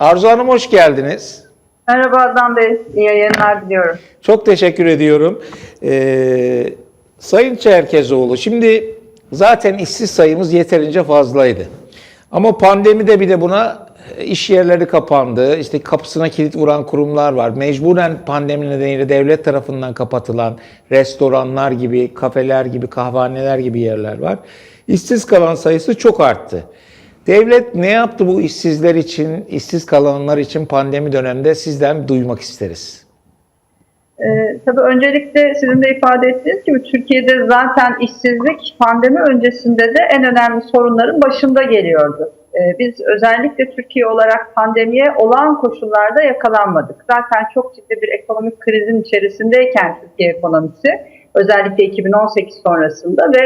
Arzu Hanım hoş geldiniz. Merhaba Adnan Bey, iyi yayınlar diliyorum. Çok teşekkür ediyorum. Ee, Sayın Çerkezoğlu, şimdi zaten işsiz sayımız yeterince fazlaydı. Ama pandemide bir de buna e, iş yerleri kapandı, işte kapısına kilit vuran kurumlar var. Mecburen pandemi nedeniyle devlet tarafından kapatılan restoranlar gibi, kafeler gibi, kahvaneler gibi yerler var. İşsiz kalan sayısı çok arttı. Devlet ne yaptı bu işsizler için, işsiz kalanlar için pandemi döneminde sizden duymak isteriz. Ee, tabii öncelikle sizin de ifade ettiğiniz gibi Türkiye'de zaten işsizlik pandemi öncesinde de en önemli sorunların başında geliyordu. Ee, biz özellikle Türkiye olarak pandemiye olağan koşullarda yakalanmadık. Zaten çok ciddi bir ekonomik krizin içerisindeyken Türkiye ekonomisi özellikle 2018 sonrasında ve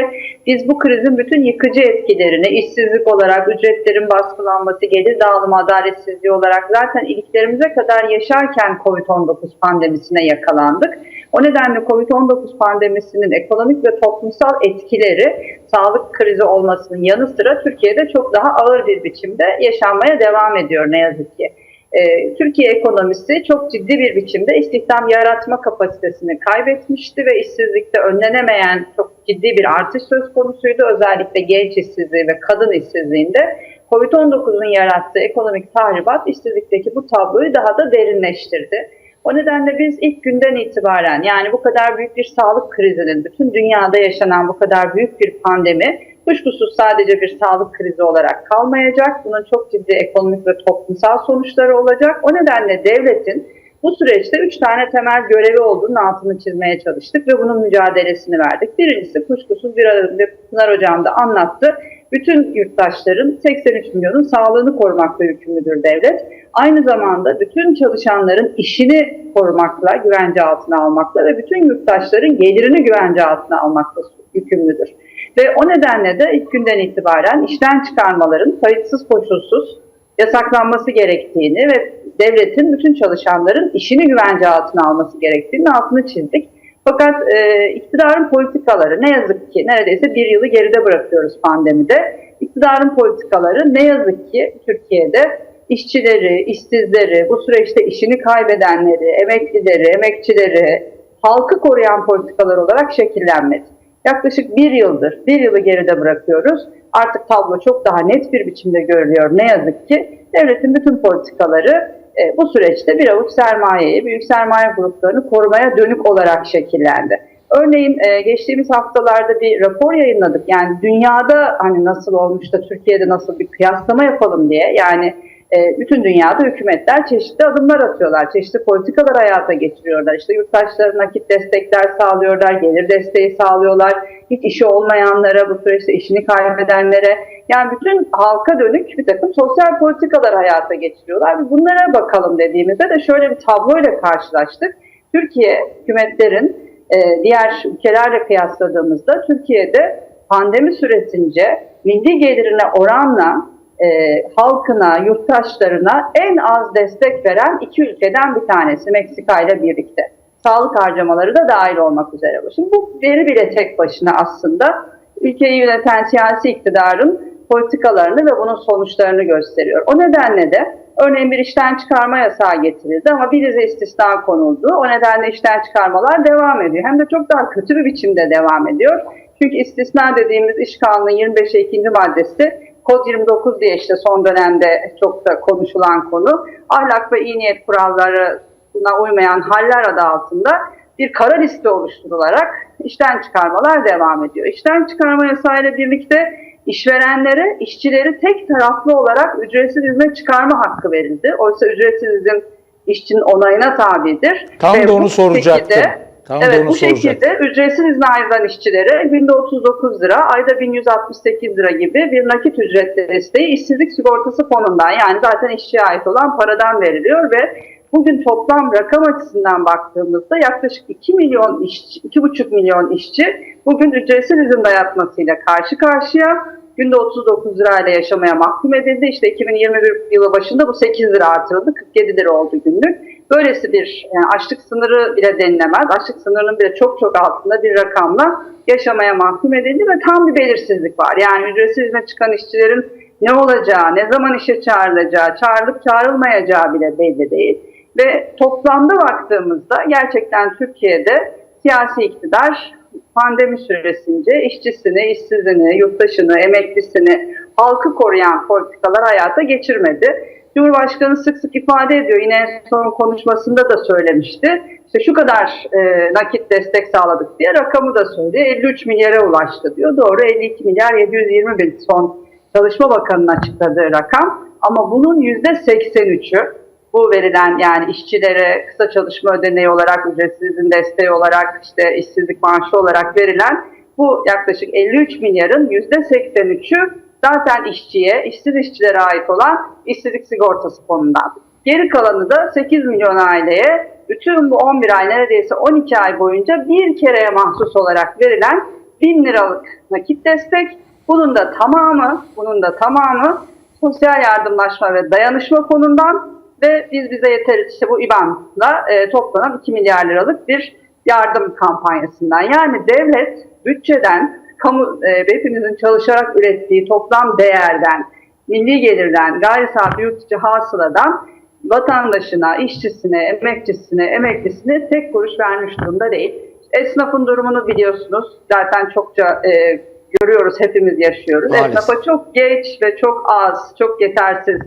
biz bu krizin bütün yıkıcı etkilerini işsizlik olarak, ücretlerin baskılanması, gelir dağılımı adaletsizliği olarak zaten iliklerimize kadar yaşarken COVID-19 pandemisine yakalandık. O nedenle COVID-19 pandemisinin ekonomik ve toplumsal etkileri sağlık krizi olmasının yanı sıra Türkiye'de çok daha ağır bir biçimde yaşanmaya devam ediyor ne yazık ki. Ee, Türkiye ekonomisi çok ciddi bir biçimde istihdam yaratma kapasitesini kaybetmişti ve işsizlikte önlenemeyen çok ciddi bir artış söz konusuydu. Özellikle genç işsizliği ve kadın işsizliğinde COVID-19'un yarattığı ekonomik tahribat işsizlikteki bu tabloyu daha da derinleştirdi. O nedenle biz ilk günden itibaren yani bu kadar büyük bir sağlık krizinin, bütün dünyada yaşanan bu kadar büyük bir pandemi kuşkusuz sadece bir sağlık krizi olarak kalmayacak. Bunun çok ciddi ekonomik ve toplumsal sonuçları olacak. O nedenle devletin bu süreçte üç tane temel görevi olduğunun altını çizmeye çalıştık ve bunun mücadelesini verdik. Birincisi kuşkusuz bir önce Pınar Hocam da anlattı. Bütün yurttaşların 83 milyonun sağlığını korumakla yükümlüdür devlet. Aynı zamanda bütün çalışanların işini korumakla, güvence altına almakla ve bütün yurttaşların gelirini güvence altına almakla yükümlüdür. Ve o nedenle de ilk günden itibaren işten çıkarmaların kayıtsız koşulsuz yasaklanması gerektiğini ve devletin bütün çalışanların işini güvence altına alması gerektiğini altını çizdik. Fakat e, iktidarın politikaları ne yazık ki neredeyse bir yılı geride bırakıyoruz pandemide. İktidarın politikaları ne yazık ki Türkiye'de işçileri, işsizleri, bu süreçte işini kaybedenleri, emeklileri, emekçileri, halkı koruyan politikalar olarak şekillenmedi. Yaklaşık bir yıldır, bir yılı geride bırakıyoruz. Artık tablo çok daha net bir biçimde görülüyor ne yazık ki. Devletin bütün politikaları e, bu süreçte bir avuç sermayeyi, büyük sermaye gruplarını korumaya dönük olarak şekillendi. Örneğin e, geçtiğimiz haftalarda bir rapor yayınladık. Yani dünyada hani nasıl olmuş da Türkiye'de nasıl bir kıyaslama yapalım diye. Yani e, bütün dünyada hükümetler çeşitli adımlar atıyorlar, çeşitli politikalar hayata geçiriyorlar. İşte yurttaşlara nakit destekler sağlıyorlar, gelir desteği sağlıyorlar, hiç işi olmayanlara, bu süreçte işini kaybedenlere, yani bütün halka dönük bir takım sosyal politikalar hayata geçiriyorlar. Bunlara bakalım dediğimizde de şöyle bir tabloyla karşılaştık. Türkiye hükümetlerin e, diğer ülkelerle kıyasladığımızda Türkiye'de pandemi süresince milli gelirine oranla e, halkına, yurttaşlarına en az destek veren iki ülkeden bir tanesi Meksika ile birlikte. Sağlık harcamaları da dahil olmak üzere. Şimdi bu veri bile tek başına aslında ülkeyi yöneten siyasi iktidarın politikalarını ve bunun sonuçlarını gösteriyor. O nedenle de örneğin bir işten çıkarma yasağı getirildi ama bir dizi istisna konuldu. O nedenle işten çıkarmalar devam ediyor. Hem de çok daha kötü bir biçimde devam ediyor. Çünkü istisna dediğimiz iş kanunu 25 2. maddesi Kod 29 diye işte son dönemde çok da konuşulan konu. Ahlak ve iyi niyet kurallarına uymayan haller adı altında bir kara liste oluşturularak işten çıkarmalar devam ediyor. İşten çıkarma yasayla birlikte işverenlere, işçileri tek taraflı olarak ücretsiz izne çıkarma hakkı verildi. Oysa ücretsiz izin işçinin onayına tabidir. Tam Ve da onu soracaktım. şekilde- Tam evet bu soracaktım. şekilde ücretsiz izne ayrılan işçilere günde 39 lira, ayda 1168 lira gibi bir nakit ücret desteği işsizlik sigortası fonundan yani zaten işçiye ait olan paradan veriliyor ve bugün toplam rakam açısından baktığımızda yaklaşık 2 milyon işçi, 2,5 milyon işçi bugün ücretsiz izin dayatmasıyla karşı karşıya günde 39 lirayla yaşamaya mahkum edildi. İşte 2021 yılı başında bu 8 lira artırıldı. 47 lira oldu günlük. Böylesi bir yani açlık sınırı bile denilemez. Açlık sınırının bile çok çok altında bir rakamla yaşamaya mahkum edildi ve tam bir belirsizlik var. Yani ücretsiz izne çıkan işçilerin ne olacağı, ne zaman işe çağrılacağı, çağrılıp çağrılmayacağı bile belli değil. Ve toplamda baktığımızda gerçekten Türkiye'de siyasi iktidar pandemi süresince işçisini, işsizini, yurttaşını, emeklisini, halkı koruyan politikalar hayata geçirmedi. Cumhurbaşkanı sık sık ifade ediyor. Yine son konuşmasında da söylemişti. İşte şu kadar e, nakit destek sağladık diye rakamı da söylüyor. 53 milyara ulaştı diyor. Doğru 52 milyar 720 bin son Çalışma Bakanı'nın açıkladığı rakam. Ama bunun %83'ü bu verilen yani işçilere kısa çalışma ödeneği olarak, ücretsiz izin desteği olarak, işte işsizlik maaşı olarak verilen bu yaklaşık 53 milyarın %83'ü zaten işçiye, işsiz işçilere ait olan işsizlik sigortası fonundan. Geri kalanı da 8 milyon aileye bütün bu 11 ay neredeyse 12 ay boyunca bir kereye mahsus olarak verilen 1000 liralık nakit destek. Bunun da tamamı, bunun da tamamı sosyal yardımlaşma ve dayanışma fonundan ve biz bize yeteriz işte bu İBAN'la e, toplanan 2 milyar liralık bir yardım kampanyasından. Yani devlet bütçeden, kamu e, hepimizin çalışarak ürettiği toplam değerden, milli gelirden, gayri safi yurt içi hasıladan vatandaşına, işçisine, emekçisine, emeklisine tek kuruş vermiş durumda değil. Esnafın durumunu biliyorsunuz. Zaten çokça e, görüyoruz, hepimiz yaşıyoruz. Maalesef. Esnafa çok geç ve çok az, çok yetersiz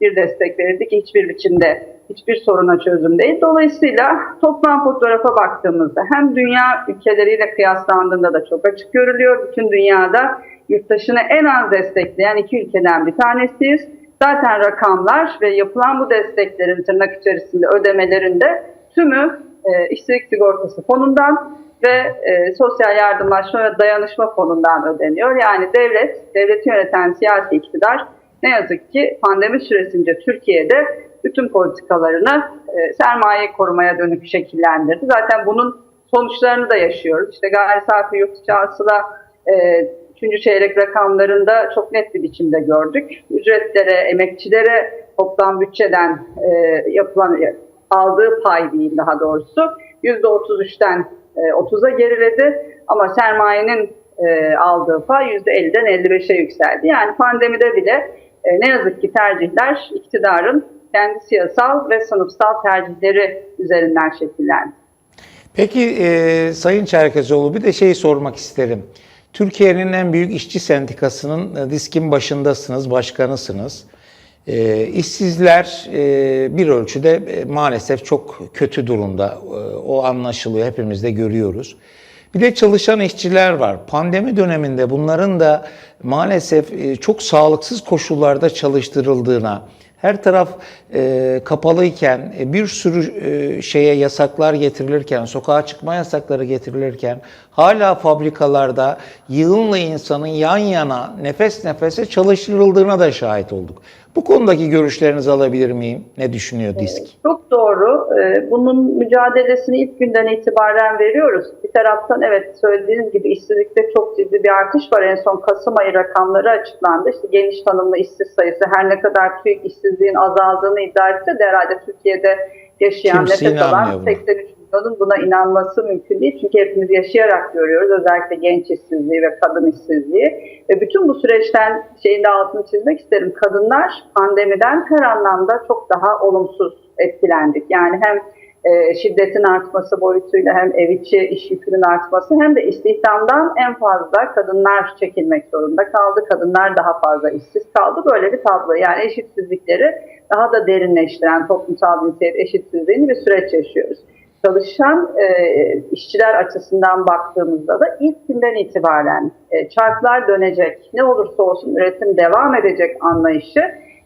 bir destek verildi ki hiçbir biçimde hiçbir soruna çözüm değil. Dolayısıyla toplam fotoğrafa baktığımızda hem dünya ülkeleriyle kıyaslandığında da çok açık görülüyor. Bütün dünyada yurttaşını en az destekleyen iki ülkeden bir tanesiyiz. Zaten rakamlar ve yapılan bu desteklerin tırnak içerisinde ödemelerinde tümü e, işsizlik sigortası fonundan ve e, sosyal yardımlaşma ve dayanışma fonundan ödeniyor. Yani devlet, devleti yöneten siyasi iktidar ne yazık ki pandemi süresince Türkiye'de bütün politikalarını e, sermaye korumaya dönük şekillendirdi. Zaten bunun sonuçlarını da yaşıyoruz. İşte gayri safi yurt içi hasıla e, 3. çeyrek rakamlarında çok net bir biçimde gördük. Ücretlere, emekçilere toplam bütçeden e, yapılan aldığı pay değil daha doğrusu %33'ten e, 30'a geriledi ama sermayenin e, aldığı pay %50'den 55'e yükseldi. Yani pandemide bile e, ne yazık ki tercihler iktidarın kendi siyasal ve sınıfsal tercihleri üzerinden şekillendi. Peki e, Sayın Çerkezoğlu bir de şey sormak isterim. Türkiye'nin en büyük işçi sendikasının e, diskin başındasınız, başkanısınız. E, işsizler e, bir ölçüde e, maalesef çok kötü durumda. E, o anlaşılıyor, hepimiz de görüyoruz. Bir de çalışan işçiler var. Pandemi döneminde bunların da maalesef e, çok sağlıksız koşullarda çalıştırıldığına, her taraf e, kapalıyken, e, bir sürü e, şeye yasaklar getirilirken, sokağa çıkma yasakları getirilirken, hala fabrikalarda yığınla insanın yan yana, nefes nefese çalıştırıldığına da şahit olduk. Bu konudaki görüşlerinizi alabilir miyim? Ne düşünüyor DİSK? Çok doğru. Ee, Bunun mücadelesini ilk günden itibaren veriyoruz. Bir taraftan evet söylediğiniz gibi işsizlikte çok ciddi bir artış var. En son Kasım ayı rakamları açıklandı. İşte geniş tanımlı işsiz sayısı her ne kadar TÜİK işsizliğin azaldığını iddia etse de herhalde Türkiye'de yaşayan Kimse nefes alan inanmıyor buna. 83 milyonun buna inanması mümkün değil. Çünkü hepimiz yaşayarak görüyoruz. Özellikle genç işsizliği ve kadın işsizliği. Ve bütün bu süreçten şeyin de altını çizmek isterim. Kadınlar pandemiden her anlamda çok daha olumsuz etkilendik. Yani hem e, şiddetin artması boyutuyla hem ev içi iş yükünün artması hem de istihdamdan en fazla kadınlar çekilmek zorunda kaldı. Kadınlar daha fazla işsiz kaldı. Böyle bir tablo. Yani eşitsizlikleri daha da derinleştiren toplumsal cinsiyet eşitsizliğini bir süreç yaşıyoruz çalışan e, işçiler açısından baktığımızda da ilk günden itibaren e, çarklar dönecek, ne olursa olsun üretim devam edecek anlayışı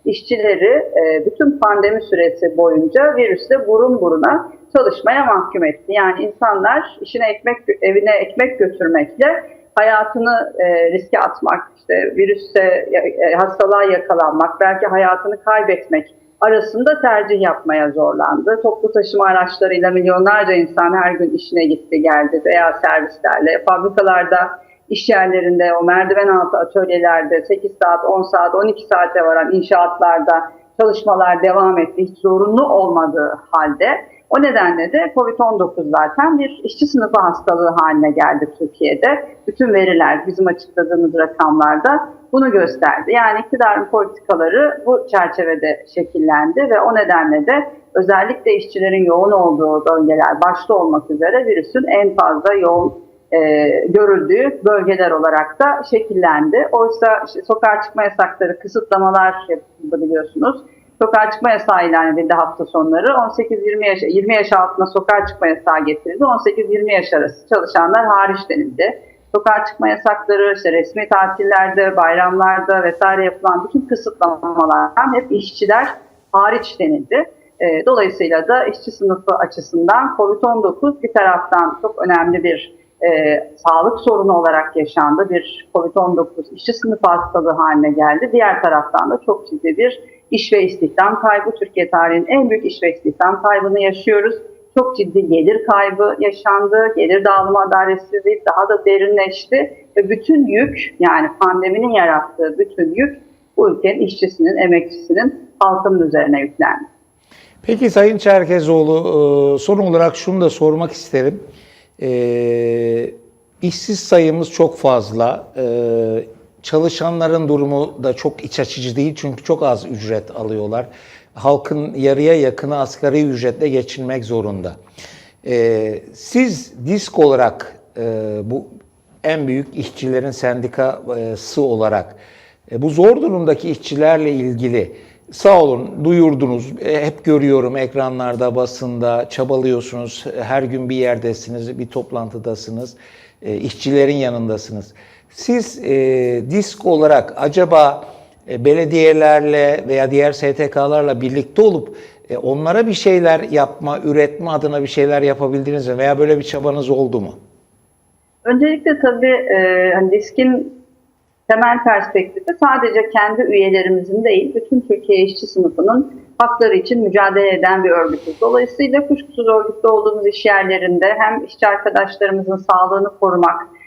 işçileri e, bütün pandemi süresi boyunca virüsle burun buruna çalışmaya mahkum etti. Yani insanlar işine ekmek evine ekmek götürmekle hayatını e, riske atmak, işte virüse e, hastalığa yakalanmak, belki hayatını kaybetmek arasında tercih yapmaya zorlandı. Toplu taşıma araçlarıyla milyonlarca insan her gün işine gitti geldi veya servislerle. Fabrikalarda, iş yerlerinde, o merdiven altı atölyelerde 8 saat, 10 saat, 12 saate varan inşaatlarda çalışmalar devam etti. Hiç zorunlu olmadığı halde O nedenle de COVID-19 zaten bir işçi sınıfı hastalığı haline geldi Türkiye'de. Bütün veriler bizim açıkladığımız rakamlarda bunu gösterdi. Yani iktidarın politikaları bu çerçevede şekillendi ve o nedenle de özellikle işçilerin yoğun olduğu bölgeler başta olmak üzere virüsün en fazla yoğun e, görüldüğü bölgeler olarak da şekillendi. Oysa işte sokağa çıkma yasakları, kısıtlamalar yapıldı biliyorsunuz. Sokağa çıkma yasağı ilan edildi hafta sonları. 18-20 yaş, 20 yaş altına sokağa çıkma yasağı getirildi. 18-20 yaş arası çalışanlar hariç denildi. Sokağa çıkma yasakları, işte resmi tatillerde, bayramlarda vesaire yapılan bütün kısıtlamalardan hep işçiler hariç denildi. E, dolayısıyla da işçi sınıfı açısından COVID-19 bir taraftan çok önemli bir e, sağlık sorunu olarak yaşandı. Bir COVID-19 işçi sınıfı hastalığı haline geldi. Diğer taraftan da çok ciddi bir iş ve istihdam kaybı. Türkiye tarihinin en büyük iş ve istihdam kaybını yaşıyoruz. Çok ciddi gelir kaybı yaşandı. Gelir dağılımı adaletsizliği daha da derinleşti. Ve bütün yük yani pandeminin yarattığı bütün yük bu ülkenin işçisinin, emekçisinin halkının üzerine yüklendi. Peki Sayın Çerkezoğlu e, son olarak şunu da sormak isterim. E, işsiz sayımız çok fazla. E, çalışanların durumu da çok iç açıcı değil çünkü çok az ücret alıyorlar. Halkın yarıya yakını asgari ücretle geçinmek zorunda. E, siz disk olarak e, bu en büyük işçilerin sendikası olarak e, bu zor durumdaki işçilerle ilgili sağ olun duyurdunuz. E, hep görüyorum ekranlarda, basında çabalıyorsunuz. Her gün bir yerdesiniz, bir toplantıdasınız. E, işçilerin yanındasınız. Siz e, disk olarak acaba e, belediyelerle veya diğer STK'larla birlikte olup e, onlara bir şeyler yapma, üretme adına bir şeyler yapabildiniz mi? Veya böyle bir çabanız oldu mu? Öncelikle tabii e, hani diskin temel perspektifi sadece kendi üyelerimizin değil, bütün Türkiye işçi sınıfının hakları için mücadele eden bir örgütüz. Dolayısıyla kuşkusuz örgütte olduğumuz iş yerlerinde hem işçi arkadaşlarımızın sağlığını korumak,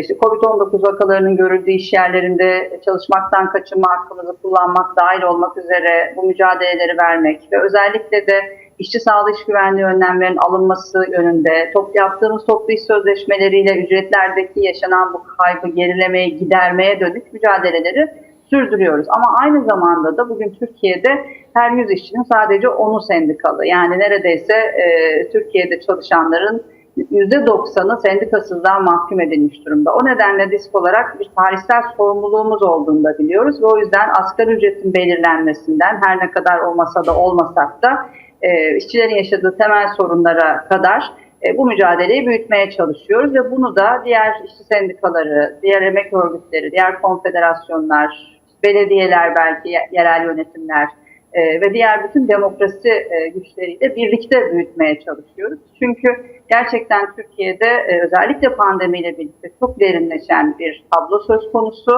işte COVID-19 vakalarının görüldüğü iş yerlerinde çalışmaktan kaçınma hakkımızı kullanmak dahil olmak üzere bu mücadeleleri vermek ve özellikle de işçi sağlığı iş güvenliği önlemlerinin alınması yönünde top, yaptığımız toplu iş sözleşmeleriyle ücretlerdeki yaşanan bu kaybı gerilemeye, gidermeye dönük mücadeleleri sürdürüyoruz. Ama aynı zamanda da bugün Türkiye'de her 100 işçinin sadece 10'u sendikalı. Yani neredeyse e, Türkiye'de çalışanların %90'ı sendikasızlığa mahkum edilmiş durumda. O nedenle disk olarak bir tarihsel sorumluluğumuz olduğunu da biliyoruz ve o yüzden asgari ücretin belirlenmesinden her ne kadar olmasa da olmasak da e, işçilerin yaşadığı temel sorunlara kadar e, bu mücadeleyi büyütmeye çalışıyoruz ve bunu da diğer işçi sendikaları, diğer emek örgütleri, diğer konfederasyonlar, belediyeler belki yerel yönetimler e, ve diğer bütün demokrasi e, güçleriyle birlikte büyütmeye çalışıyoruz. Çünkü gerçekten Türkiye'de e, özellikle pandemiyle birlikte çok derinleşen bir tablo söz konusu.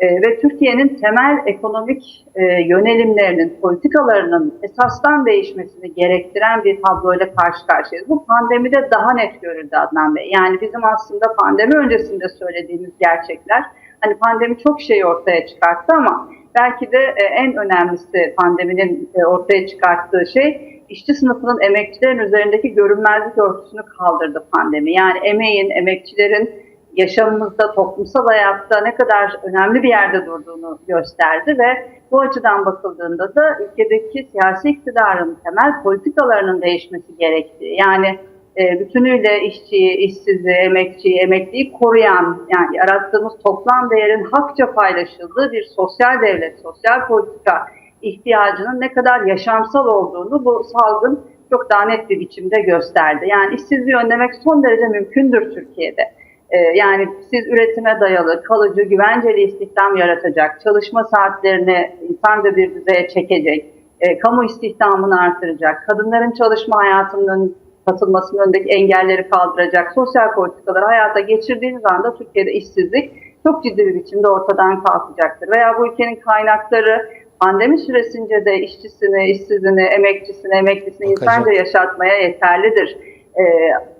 E, ve Türkiye'nin temel ekonomik e, yönelimlerinin, politikalarının esastan değişmesini gerektiren bir tabloyla karşı karşıyayız. Bu pandemide daha net görüldü Adnan Bey. Yani bizim aslında pandemi öncesinde söylediğimiz gerçekler, hani pandemi çok şey ortaya çıkarttı ama belki de e, en önemlisi pandeminin e, ortaya çıkarttığı şey işçi sınıfının emekçilerin üzerindeki görünmezlik örtüsünü kaldırdı pandemi. Yani emeğin, emekçilerin yaşamımızda, toplumsal hayatta ne kadar önemli bir yerde durduğunu gösterdi ve bu açıdan bakıldığında da ülkedeki siyasi iktidarın temel politikalarının değişmesi gerektiği, yani e, bütünüyle işçiyi, işsizi, emekçiyi, emekliyi koruyan, yani yarattığımız toplam değerin hakça paylaşıldığı bir sosyal devlet, sosyal politika ihtiyacının ne kadar yaşamsal olduğunu bu salgın çok daha net bir biçimde gösterdi. Yani işsizliği önlemek son derece mümkündür Türkiye'de. Ee, yani siz üretime dayalı, kalıcı, güvenceli istihdam yaratacak, çalışma saatlerini insanca bir düzeye çekecek, e, kamu istihdamını artıracak, kadınların çalışma hayatının katılmasının önündeki engelleri kaldıracak sosyal politikaları hayata geçirdiğiniz anda Türkiye'de işsizlik çok ciddi bir biçimde ortadan kalkacaktır. Veya bu ülkenin kaynakları pandemi süresince de işçisini, işsizini, emekçisini, emeklisini Bakacak. insanca yaşatmaya yeterlidir. Ee,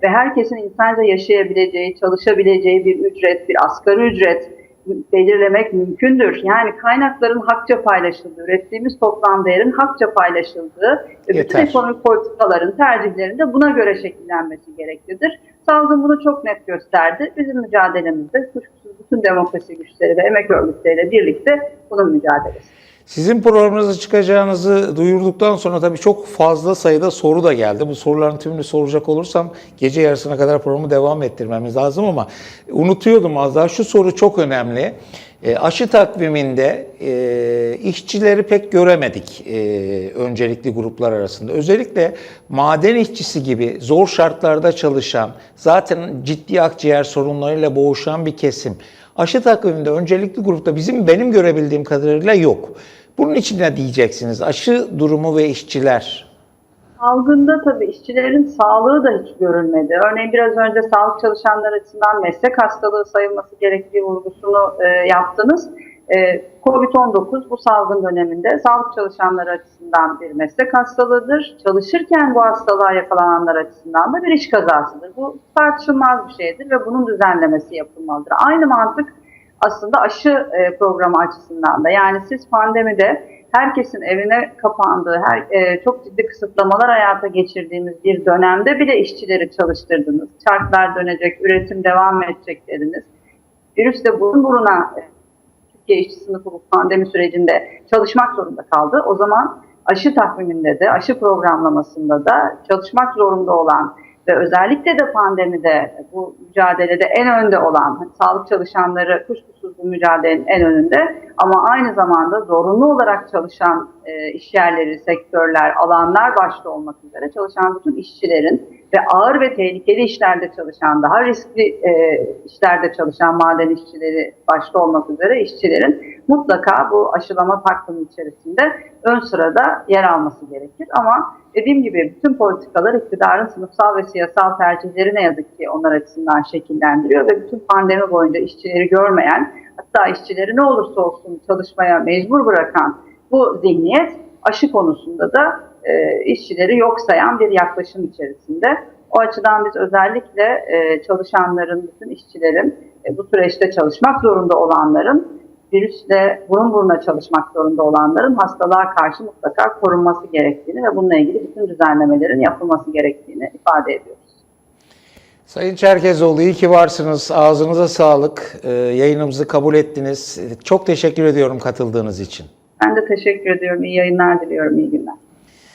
ve herkesin insanca yaşayabileceği, çalışabileceği bir ücret, bir asgari ücret belirlemek mümkündür. Yani kaynakların hakça paylaşıldığı, ürettiğimiz toplam değerin hakça paylaşıldığı ve bütün ekonomik politikaların tercihlerinde buna göre şekillenmesi gereklidir. Salgın bunu çok net gösterdi. Bizim mücadelemizde kuşkusuz bütün demokrasi güçleri ve emek örgütleriyle birlikte bunun mücadelesi. Sizin programınıza çıkacağınızı duyurduktan sonra tabii çok fazla sayıda soru da geldi. Bu soruların tümünü soracak olursam gece yarısına kadar programı devam ettirmemiz lazım ama unutuyordum az daha. Şu soru çok önemli. E, aşı takviminde e, işçileri pek göremedik e, öncelikli gruplar arasında. Özellikle maden işçisi gibi zor şartlarda çalışan, zaten ciddi akciğer sorunlarıyla boğuşan bir kesim. Aşı takviminde öncelikli grupta bizim benim görebildiğim kadarıyla yok. Bunun için ne diyeceksiniz? Aşı durumu ve işçiler. Salgında tabii işçilerin sağlığı da hiç görülmedi. Örneğin biraz önce sağlık çalışanları açısından meslek hastalığı sayılması gerektiği vurgusunu e, yaptınız. E, Covid-19 bu salgın döneminde sağlık çalışanları açısından bir meslek hastalığıdır. Çalışırken bu hastalığa yakalananlar açısından da bir iş kazasıdır. Bu tartışılmaz bir şeydir ve bunun düzenlemesi yapılmalıdır. Aynı mantık aslında aşı e, programı açısından da. Yani siz pandemide herkesin evine kapandığı, her, e, çok ciddi kısıtlamalar hayata geçirdiğimiz bir dönemde bile işçileri çalıştırdınız. Çarklar dönecek, üretim devam edecek dediniz. Virüs de burun buruna e, Türkiye işçi sınıfı bu pandemi sürecinde çalışmak zorunda kaldı. O zaman aşı takviminde de, aşı programlamasında da çalışmak zorunda olan ve özellikle de pandemide bu mücadelede en önde olan hani sağlık çalışanları kuşkusuz bu mücadelenin en önünde ama aynı zamanda zorunlu olarak çalışan e, iş yerleri, sektörler, alanlar başta olmak üzere çalışan bütün işçilerin ve ağır ve tehlikeli işlerde çalışan, daha riskli e, işlerde çalışan maden işçileri başta olmak üzere işçilerin mutlaka bu aşılama takvimi içerisinde ön sırada yer alması gerekir. Ama dediğim gibi bütün politikalar iktidarın sınıfsal ve siyasal tercihleri ne yazık ki onlar açısından şekillendiriyor ve bütün pandemi boyunca işçileri görmeyen, hatta işçileri ne olursa olsun çalışmaya mecbur bırakan bu zihniyet aşı konusunda da e, işçileri yok sayan bir yaklaşım içerisinde. O açıdan biz özellikle e, çalışanların, bütün işçilerin, e, bu süreçte çalışmak zorunda olanların, virüsle burun buruna çalışmak zorunda olanların hastalığa karşı mutlaka korunması gerektiğini ve bununla ilgili bütün düzenlemelerin yapılması gerektiğini ifade ediyoruz. Sayın Çerkezoğlu iyi ki varsınız. Ağzınıza sağlık. Ee, yayınımızı kabul ettiniz. Çok teşekkür ediyorum katıldığınız için. Ben de teşekkür ediyorum. İyi yayınlar diliyorum. İyi günler.